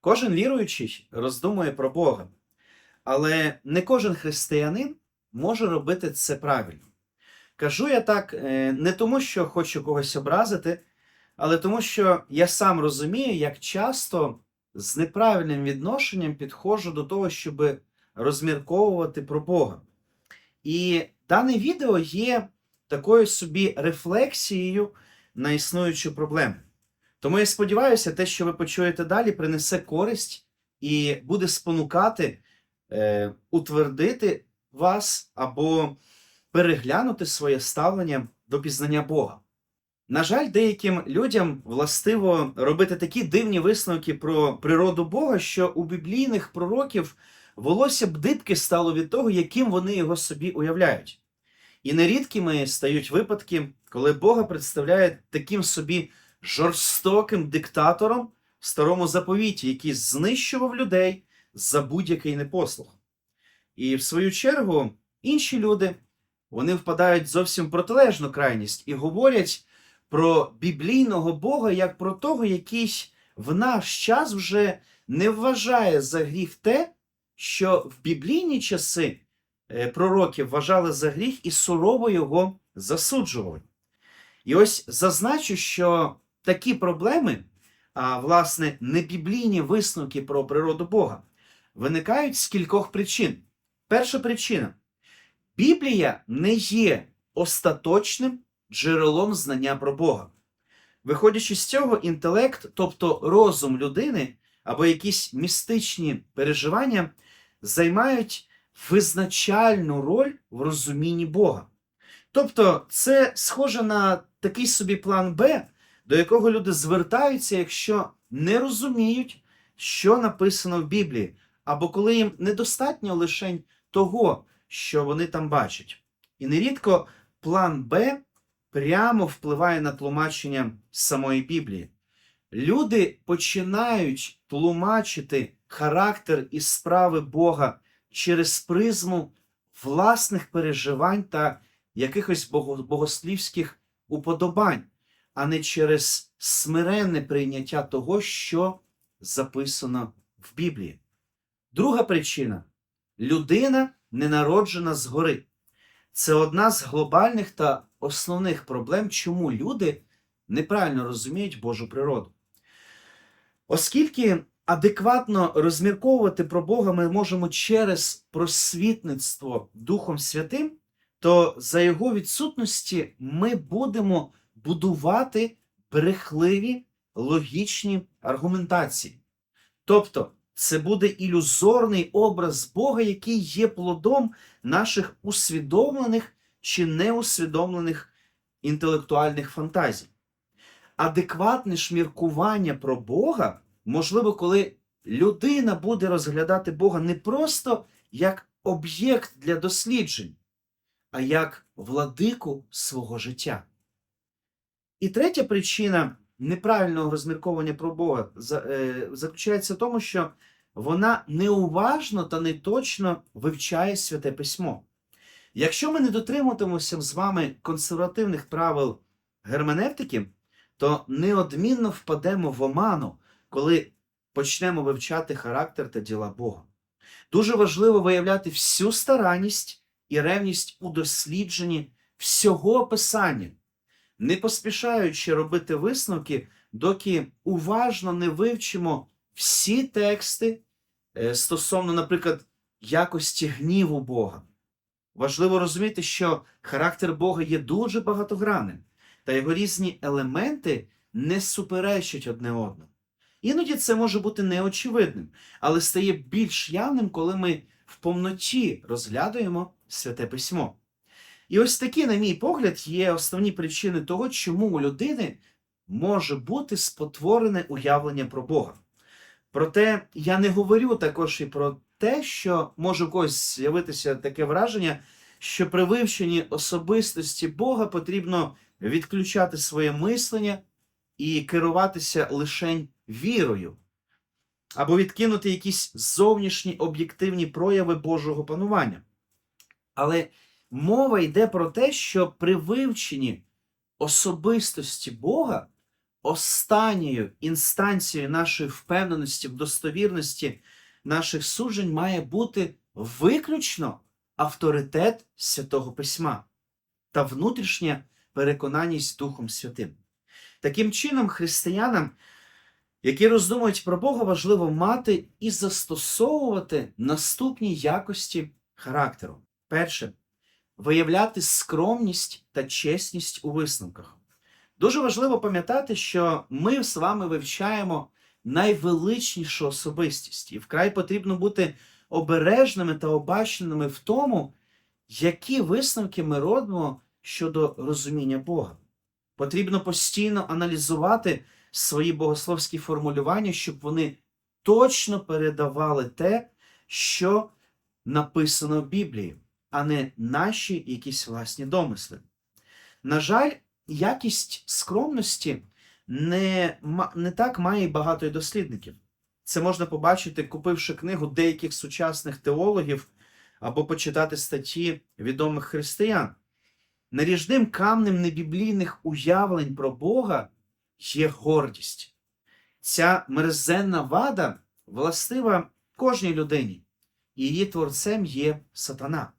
Кожен віруючий роздумує про Бога, але не кожен християнин може робити це правильно. Кажу я так е, не тому, що хочу когось образити, але тому, що я сам розумію, як часто з неправильним відношенням підходжу до того, щоб розмірковувати про Бога. І дане відео є такою собі рефлексією на існуючу проблему. Тому я сподіваюся, те, що ви почуєте далі, принесе користь і буде спонукати е, утвердити вас або переглянути своє ставлення до пізнання Бога. На жаль, деяким людям властиво робити такі дивні висновки про природу Бога, що у біблійних пророків волосся б дибки стало від того, яким вони його собі уявляють. І нерідкими стають випадки, коли Бога представляють таким собі жорстоким диктатором в старому заповіті, який знищував людей за будь-який непослух. І в свою чергу інші люди вони впадають в зовсім протилежну крайність і говорять про біблійного Бога як про того, який в наш час вже не вважає за гріх те, що в біблійні часи е, пророки вважали за гріх і сурово його засуджували. І ось зазначу, що такі проблеми, а власне небіблійні висновки про природу Бога, виникають з кількох причин. Перша причина: Біблія не є остаточним джерелом знання про Бога. Виходячи з цього, інтелект, тобто розум людини або якісь містичні переживання, займають визначальну роль в розумінні Бога. Тобто, це схоже на такий собі план Б, до якого люди звертаються, якщо не розуміють, що написано в Біблії, або коли їм недостатньо лише того, що вони там бачать. І нерідко план Б прямо впливає на тлумачення самої Біблії. Люди починають тлумачити характер і справи Бога через призму власних переживань та якихось богослівських уподобань, а не через смиренне прийняття того, що записано в Біблії. Друга причина людина не народжена згори. Це одна з глобальних та основних проблем, чому люди неправильно розуміють Божу природу. Оскільки адекватно розмірковувати про Бога ми можемо через просвітництво Духом Святим, то за його відсутності ми будемо будувати брехливі логічні аргументації. Тобто, це буде ілюзорний образ Бога, який є плодом наших усвідомлених чи неусвідомлених інтелектуальних фантазій. Адекватне ж міркування про Бога можливо, коли людина буде розглядати Бога не просто як об'єкт для досліджень, а як владику свого життя. І третя причина неправильного розмірковування про Бога е, заключається в тому, що вона неуважно та неточно вивчає святе письмо. Якщо ми не дотримуватимемося з вами консервативних правил герменевтики, то неодмінно впадемо в оману, коли почнемо вивчати характер та діла Бога. Дуже важливо виявляти всю старанність і ревність у дослідженні всього писання, не поспішаючи робити висновки, доки уважно не вивчимо всі тексти е, стосовно, наприклад, якості гніву Бога. Важливо розуміти, що характер Бога є дуже багатогранним, та його різні елементи не суперечать одне одному. Іноді це може бути неочевидним, але стає більш явним, коли ми в повноті розглядаємо святе письмо. І ось такі, на мій погляд, є основні причини того, чому у людини може бути спотворене уявлення про Бога. Проте я не говорю також і про те, що може у когось з'явитися таке враження, що при вивченні особистості Бога потрібно відключати своє мислення і керуватися лише вірою, або відкинути якісь зовнішні об'єктивні прояви Божого панування. Але мова йде про те, що при вивченні особистості Бога останньою інстанцією нашої впевненості в достовірності наших суджень має бути виключно авторитет Святого Письма та внутрішня переконаність Духом Святим. Таким чином, християнам, які роздумують про Бога, важливо мати і застосовувати наступні якості характеру. Перше виявляти скромність та чесність у висновках. Дуже важливо пам'ятати, що ми з вами вивчаємо найвеличнішу особистість, і вкрай потрібно бути обережними та обачними в тому, які висновки ми робимо щодо розуміння Бога. Потрібно постійно аналізувати свої богословські формулювання, щоб вони точно передавали те, що написано в Біблії, а не наші якісь власні домисли. На жаль, якість скромності не, не так має багато й дослідників. Це можна побачити, купивши книгу деяких сучасних теологів або почитати статті відомих християн. Наріжним камнем небіблійних уявлень про Бога є гордість. Ця мерзенна вада властива кожній людині, її творцем є сатана.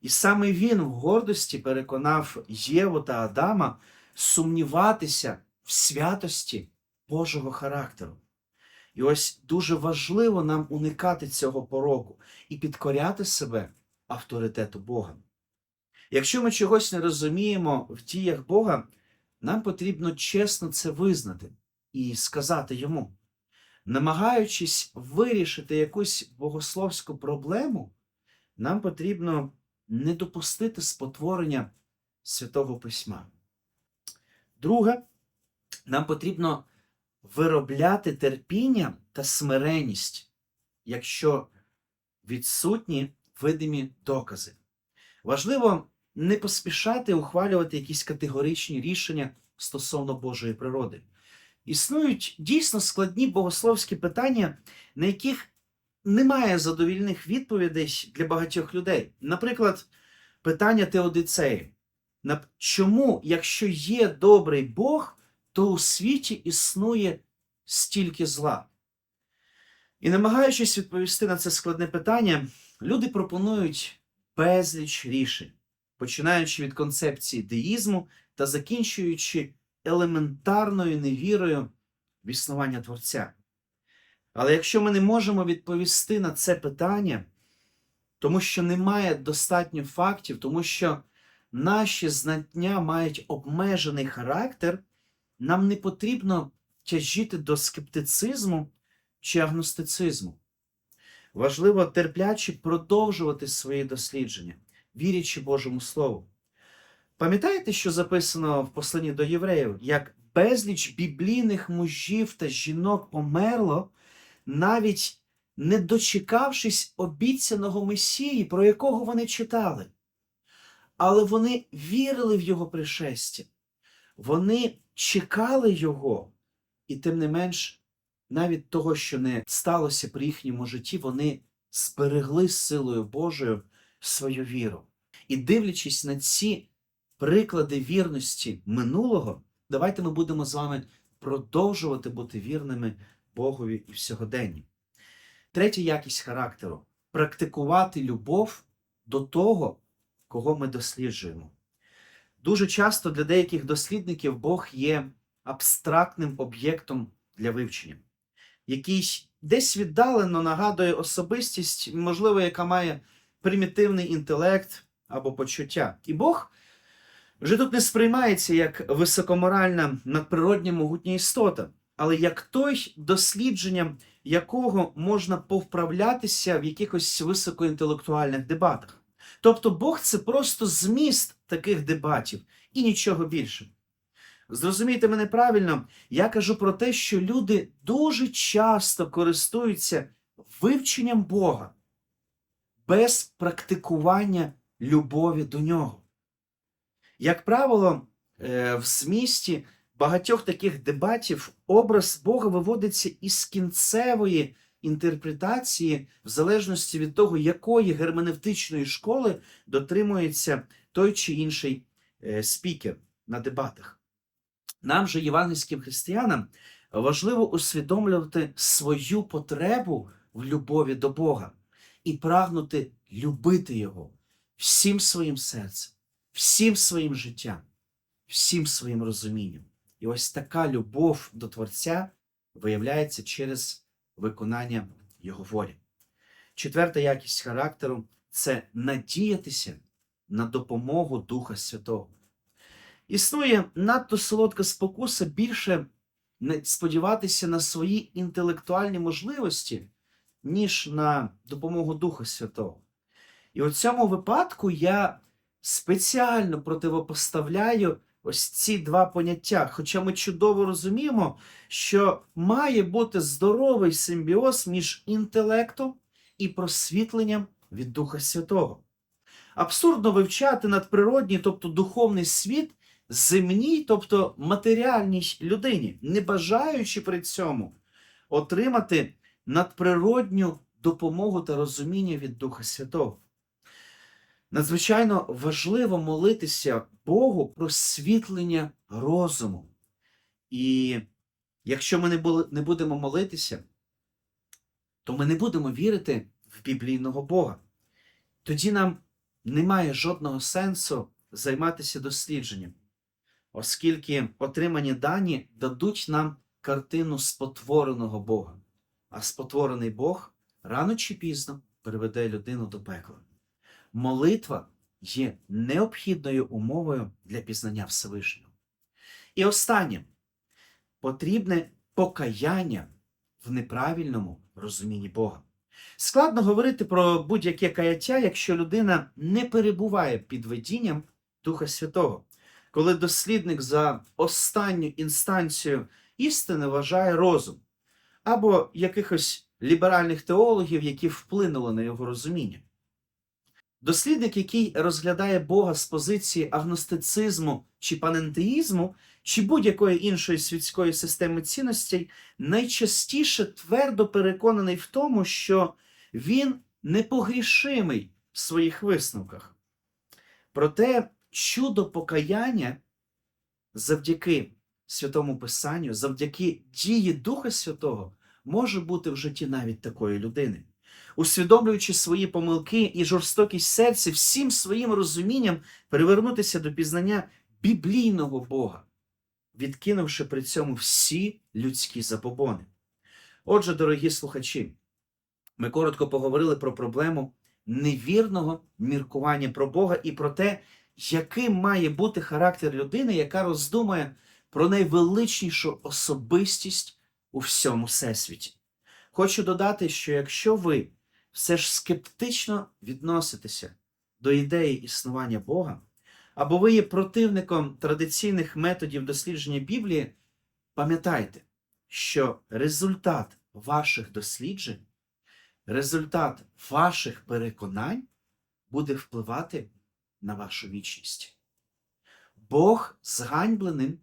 І саме він в гордості переконав Єву та Адама сумніватися в святості Божого характеру. І ось дуже важливо нам уникати цього пороку і підкоряти себе авторитету Бога. Якщо ми чогось не розуміємо в діях Бога, нам потрібно чесно це визнати і сказати йому. Намагаючись вирішити якусь богословську проблему, нам потрібно не допустити спотворення Святого Письма. Друге, нам потрібно виробляти терпіння та смиренність, якщо відсутні видимі докази. Важливо не поспішати ухвалювати якісь категоричні рішення стосовно Божої природи. Існують дійсно складні богословські питання, на яких немає задовільних відповідей для багатьох людей. Наприклад, питання теодицеї. Чому, якщо є добрий Бог, то у світі існує стільки зла? І намагаючись відповісти на це складне питання, люди пропонують безліч рішень, починаючи від концепції деїзму та закінчуючи елементарною невірою в існування Творця. Але якщо ми не можемо відповісти на це питання, тому що немає достатньо фактів, тому що наші знання мають обмежений характер, нам не потрібно тяжіти до скептицизму чи агностицизму. Важливо терпляче продовжувати свої дослідження, вірячи Божому Слову. Пам'ятаєте, що записано в посланні до євреїв, як безліч біблійних мужів та жінок померло, навіть не дочекавшись обіцяного Месії, про якого вони читали. Але вони вірили в його пришестя. Вони чекали його, і тим не менш, навіть того, що не сталося при їхньому житті, вони зберегли силою Божою свою віру. І дивлячись на ці приклади вірності минулого, давайте ми будемо з вами продовжувати бути вірними Богові і в сьогоденні. Третя якість характеру практикувати любов до того, кого ми досліджуємо. Дуже часто для деяких дослідників Бог є абстрактним об'єктом для вивчення, який десь віддалено нагадує особистість, можливо, яка має примітивний інтелект або почуття. І Бог вже тут не сприймається як високоморальна надприродня могутня істота, але як той, дослідженням якого можна повправлятися в якихось високоінтелектуальних дебатах. Тобто Бог це просто зміст таких дебатів і нічого більше. Зрозумійте мене правильно, я кажу про те, що люди дуже часто користуються вивченням Бога без практикування любові до нього. Як правило, е, в змісті багатьох таких дебатів образ Бога виводиться із кінцевої інтерпретації, в залежності від того, якої герменевтичної школи дотримується той чи інший е, спікер на дебатах. Нам же, євангельським християнам, важливо усвідомлювати свою потребу в любові до Бога і прагнути любити Його всім своїм серцем, всім своїм життям, всім своїм розумінням. І ось така любов до Творця виявляється через виконання Його волі. Четверта якість характеру це надіятися на допомогу Духа Святого. Існує надто солодка спокуса більше сподіватися на свої інтелектуальні можливості, ніж на допомогу Духа Святого. І у цьому випадку я спеціально противопоставляю ось ці два поняття. Хоча ми чудово розуміємо, що має бути здоровий симбіоз між інтелектом і просвітленням від Духа Святого. Абсурдно вивчати надприродній, тобто духовний світ земній, тобто матеріальній людині, не бажаючи при цьому отримати надприродню допомогу та розуміння від Духа Святого. Надзвичайно важливо молитися Богу про світлення розуму. І якщо ми не, будемо молитися, то ми не будемо вірити в біблійного Бога. Тоді нам немає жодного сенсу займатися дослідженням, оскільки отримані дані дадуть нам картину спотвореного Бога, а спотворений Бог рано чи пізно приведе людину до пекла. Молитва є необхідною умовою для пізнання Всевишнього. І останнє потрібне покаяння в неправильному розумінні Бога. Складно говорити про будь-яке каяття, якщо людина не перебуває під видінням Духа Святого, коли дослідник за останню інстанцію істини вважає розум, або якихось ліберальних теологів, які вплинули на його розуміння. Дослідник, який розглядає Бога з позиції агностицизму чи панентеїзму, чи будь-якої іншої світської системи цінностей, найчастіше твердо переконаний в тому, що він непогрішимий в своїх висновках. Проте чудо покаяння завдяки Святому Писанню, завдяки дії Духа Святого, може бути в житті навіть такої людини. Усвідомлюючи свої помилки і жорстокість серця, всім своїм розумінням привернутися до пізнання біблійного Бога, відкинувши при цьому всі людські забобони. Отже, дорогі слухачі, ми коротко поговорили про проблему невірного міркування про Бога і про те, яким має бути характер людини, яка роздумує про найвеличнішу особистість у всьому всесвіті. Хочу додати, що якщо ви все ж скептично відноситеся до ідеї існування Бога, або ви є противником традиційних методів дослідження Біблії, пам'ятайте, що результат ваших досліджень, результат ваших переконань буде впливати на вашу вічність. Бог зганьбленим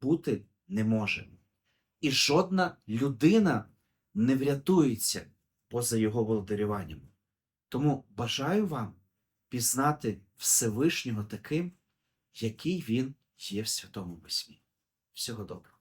бути не може. І жодна людина не врятується поза його володарюванням. Тому бажаю вам пізнати Всевишнього таким, який він є в Святому Письмі. Всього доброго.